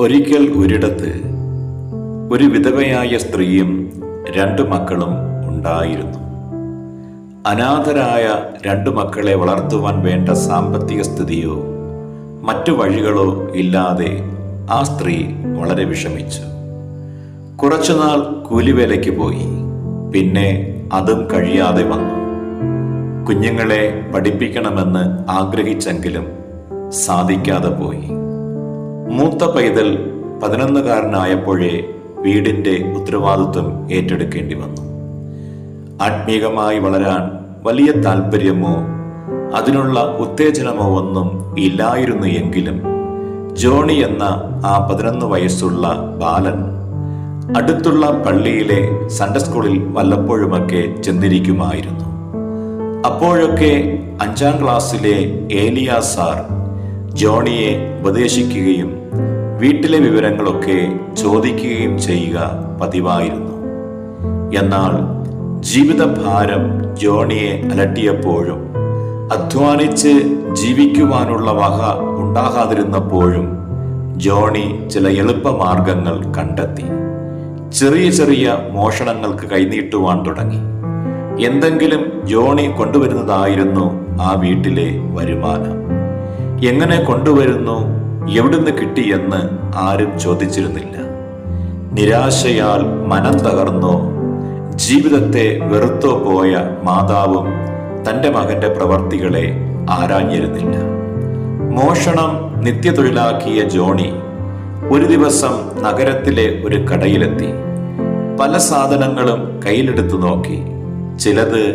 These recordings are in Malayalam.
ഒരിക്കൽ ഒരിടത്ത് ഒരു വിധവയായ സ്ത്രീയും രണ്ടു മക്കളും ഉണ്ടായിരുന്നു. അനാഥരായ രണ്ടു മക്കളെ വളർത്തുവാൻ വേണ്ട സാമ്പത്തിക സ്ഥിതിയോ മറ്റു വഴികളോ ഇല്ലാതെ ആ സ്ത്രീ വളരെ വിഷമിച്ചു. കുറച്ചുനാൾ കൂലിവേലയ്ക്ക് പോയി. പിന്നെ അതും കഴിയാതെ വന്നു. കുഞ്ഞുങ്ങളെ പഠിപ്പിക്കണമെന്ന് ആഗ്രഹിച്ചെങ്കിലും സാധിക്കാതെ പോയി. മൂത്ത പൈതൽ പതിനൊന്നുകാരനായപ്പോഴേ വീടിന്റെ ഉത്തരവാദിത്വം ഏറ്റെടുക്കേണ്ടി വന്നു. ആത്മീകമായി വളരാൻ വലിയ താല്പര്യമോ അതിനുള്ള ഉത്തേജനമോ ഒന്നും ഇല്ലായിരുന്നു എങ്കിലും ജോണി എന്ന ആ പതിനൊന്ന് വയസ്സുള്ള ബാലൻ അടുത്തുള്ള പള്ളിയിലെ സൺഡേ സ്കൂളിൽ വല്ലപ്പോഴുമൊക്കെ ചെന്നിരിക്കുമായിരുന്നു. അപ്പോഴൊക്കെ അഞ്ചാം ക്ലാസ്സിലെ ഏലിയ സാർ ജോണിയെ ഉപദേശിക്കുകയും വീട്ടിലെ വിവരങ്ങളൊക്കെ ചോദിക്കുകയും ചെയ്യുക പതിവായിരുന്നു. എന്നാൽ ജീവിതഭാരം ജോണിയെ അലട്ടിയപ്പോഴും അധ്വാനിച്ച് ജീവിക്കുവാനുള്ള വക ഉണ്ടാകാതിരുന്നപ്പോഴും ജോണി ചില എളുപ്പമാർഗങ്ങൾ കണ്ടെത്തി. ചെറിയ ചെറിയ മോഷണങ്ങൾക്ക് കൈനീട്ടുവാൻ തുടങ്ങി. എന്തെങ്കിലും ജോണി കൊണ്ടുവരുന്നതായിരുന്നു ആ വീട്ടിലെ വരുമാനം. എങ്ങനെ കൊണ്ടുവരുന്നു എവിടുന്ന് കിട്ടിയെന്ന് ആരും ചോദിച്ചിരുന്നില്ല. നിരാശയാൽ മനം തകർന്നോ. ജീവിതത്തെ വെറുത്തോ പോയ മാതാവും തന്റെ മകന്റെ പ്രവർത്തികളെ ആരാഞ്ഞിരുന്നില്ല. മോഷണം നിത്യതൊഴിലാക്കിയ ജോണി ഒരു ദിവസം നഗരത്തിലെ ഒരു കടയിലെത്തി. പല സാധനങ്ങളും കയ്യിലെടുത്ത് നോക്കി. ചിലത്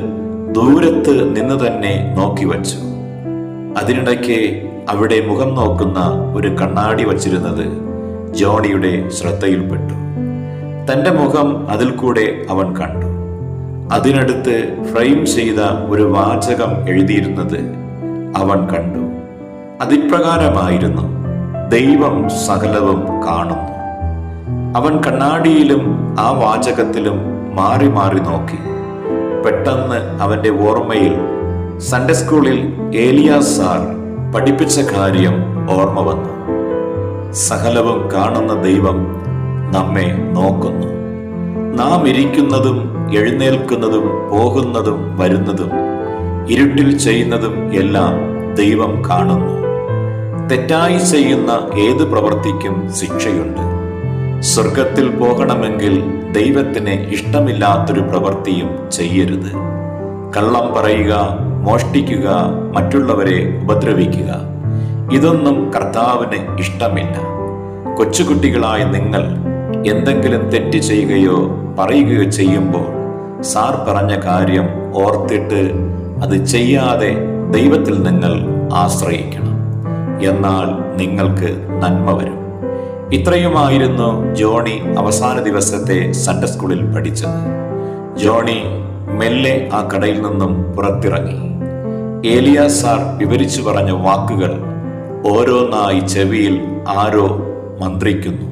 ദൂരത്ത് നിന്ന് തന്നെ നോക്കി വച്ചു. അതിനിടയ്ക്ക് അവിടെ മുഖം നോക്കുന്ന ഒരു കണ്ണാടി വച്ചിരുന്നത് ജോണിയുടെ ശ്രദ്ധയിൽപ്പെട്ടു. തന്റെ മുഖം അതിൽ കൂടെ അവൻ കണ്ടു. അതിനടുത്ത് ഫ്രെയിം ചെയ്ത ഒരു വാചകം എഴുതിയിരുന്നത് അവൻ കണ്ടു. അതിപ്രകാരമായിരുന്നു. ദൈവം സകലവും കാണുന്നു. അവൻ കണ്ണാടിയിലും ആ വാചകത്തിലും മാറി മാറി നോക്കി. പെട്ടെന്ന് അവന്റെ ഓർമ്മയിൽ സൺഡേ സ്കൂളിൽ ഏലിയ സാർ പഠിപ്പിച്ച കാര്യം ഓർമ്മ വന്നു. സകലവും കാണുന്ന ദൈവം നമ്മെ നോക്കുന്നു. നാം ഇരിക്കുന്നതും എഴുന്നേൽക്കുന്നതും പോകുന്നതും വരുന്നതും ഇരുട്ടിൽ ചെയ്യുന്നതും എല്ലാം ദൈവം കാണുന്നു. തെറ്റായി ചെയ്യുന്ന ഏത് പ്രവർത്തിക്കും ശിക്ഷയുണ്ട്. സ്വർഗത്തിൽ പോകണമെങ്കിൽ ദൈവത്തിന് ഇഷ്ടമില്ലാത്തൊരു പ്രവൃത്തിയും ചെയ്യരുത്. കള്ളം പറയുക മോഷ്ടിക്കുക മറ്റുള്ളവരെ ഉപദ്രവിക്കുക. ഇതൊന്നും കർത്താവിന് ഇഷ്ടമില്ല. കൊച്ചുകുട്ടികളായ നിങ്ങൾ എന്തെങ്കിലും തെറ്റ് ചെയ്യുകയോ പറയുകയോ ചെയ്യുമ്പോൾ സാർ പറഞ്ഞ കാര്യം ഓർത്തിട്ട് അത് ചെയ്യാതെ ദൈവത്തിൽ നിങ്ങൾ ആശ്രയിക്കണം. എന്നാൽ നിങ്ങൾക്ക് നന്മ വരും. ഇത്രയുമായിരുന്നു ജോണി അവസാന ദിവസത്തെ സൺഡേ സ്കൂളിൽ പഠിച്ചത്. ജോണി മെല്ലെ ആ കടയിൽ നിന്നും പുറത്തിറങ്ങി. ഏലിയ സാർ വിവരിച്ചു പറഞ്ഞ വാക്കുകൾ ഓരോന്നായി ചെവിയിൽ ആരോ മന്ത്രിക്കുന്നു.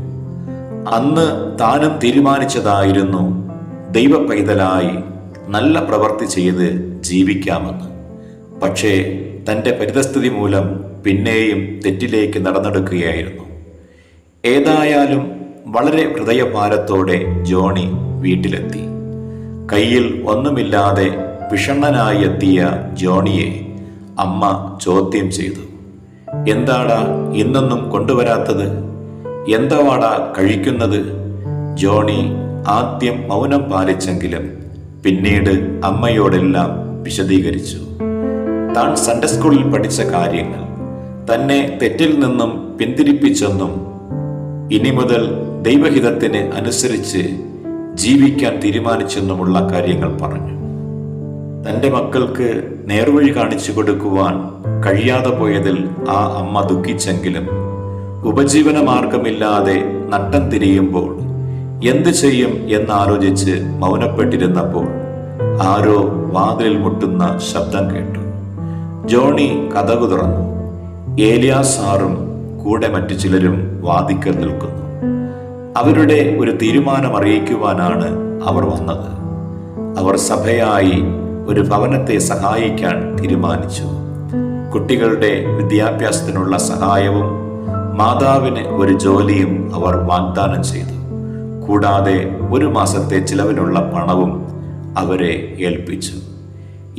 അന്ന് താനും തീരുമാനിച്ചതായിരുന്നു ദൈവ പൈതലായി നല്ല പ്രവൃത്തി ചെയ്ത് ജീവിക്കാമെന്ന്. പക്ഷേ തന്റെ പരിതസ്ഥിതി മൂലം പിന്നെയും തെറ്റിലേക്ക് നടന്നെടുക്കുകയായിരുന്നു. ഏതായാലും വളരെ ഹൃദയഭാരത്തോടെ ജോണി വീട്ടിലെത്തി. കയ്യിൽ ഒന്നുമില്ലാതെ വിഷണ്ണനായി എത്തിയ ജോണിയെ അമ്മ ചോദ്യം ചെയ്തു. എന്താടാ ഇന്നൊന്നും കൊണ്ടുവരാത്തത്? എന്താവാടാ കഴിക്കുന്നത്? ജോണി ആദ്യം മൗനം പാലിച്ചെങ്കിലും പിന്നീട് അമ്മയോടെല്ലാം വിശദീകരിച്ചു. താൻ സൺഡേ സ്കൂളിൽ പഠിച്ച കാര്യങ്ങൾ. തന്നെ തെറ്റിൽ നിന്നും പിന്തിരിപ്പിച്ചെന്നും ഇനി മുതൽ ദൈവഹിതത്തിന് അനുസരിച്ച് ജീവിക്കാൻ തീരുമാനിച്ചെന്നുമുള്ള കാര്യങ്ങൾ പറഞ്ഞു. തന്റെ മക്കൾക്ക് നേർവഴി കാണിച്ചു കൊടുക്കുവാൻ കഴിയാതെ പോയതിൽ ആ അമ്മ ദുഃഖിച്ചെങ്കിലും ഉപജീവന മാർഗമില്ലാതെ നട്ടം തിരിയുമ്പോൾ എന്ത് ചെയ്യും എന്നാലോചിച്ച് മൗനപ്പെട്ടിരുന്നപ്പോൾ ആരോ വാതിലിൽ മുട്ടുന്ന ശബ്ദം കേട്ടു. ജോണി കഥകു തുറന്നു. ഏലിയാ സാറും കൂടെ മറ്റു ചിലരും വാദിക്കൽ നിൽക്കുന്നു. അവരുടെ ഒരു തീരുമാനം അറിയിക്കുവാനാണ് അവർ വന്നത്. അവർ സഭയായി ഒരു ഭവനത്തെ സഹായിക്കാൻ തീരുമാനിച്ചു. കുട്ടികളുടെ വിദ്യാഭ്യാസത്തിനുള്ള സഹായവും മാതാവിന് ഒരു ജോലിയും അവർ വാഗ്ദാനം ചെയ്തു. കൂടാതെ ഒരു മാസത്തെ ചിലവിനുള്ള പണവും അവരെ ഏൽപ്പിച്ചു.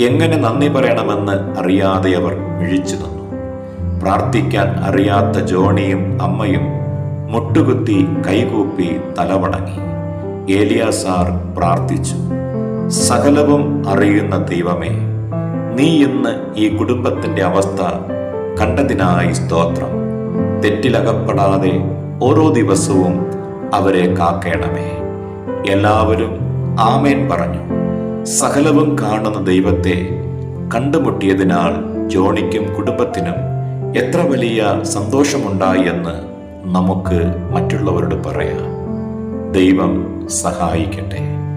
എങ്ങനെ നന്ദി പറയണമെന്ന് അറിയാതെ അവർ മിഴിച്ചു നിന്നു. പ്രാർത്ഥിക്കാൻ അറിയാത്ത ജോണിയും അമ്മയും മുട്ടുകുത്തി കൈകൂപ്പി തലവണങ്ങി ഏലിയാസാർ പ്രാർത്ഥിച്ചു സകലവും അറിയുന്ന ദൈവമേ നീ ഇന്ന് ഈ കുടുംബത്തിന്റെ അവസ്ഥ കണ്ടതിനായി സ്തോത്രം. തെറ്റിലകപ്പെടാതെ ഓരോ ദിവസവും അവരെ കാക്കേണമേ. എല്ലാവരും ആമേൻ പറഞ്ഞു. സകലവും കാണുന്ന ദൈവത്തെ കണ്ടുമുട്ടിയതിനാൽ ജോണിക്കും കുടുംബത്തിനും എത്ര വലിയ സന്തോഷമുണ്ടായി എന്ന് നമുക്ക് മറ്റുള്ളവരോട് പറയാം. ദൈവം സഹായിക്കട്ടെ.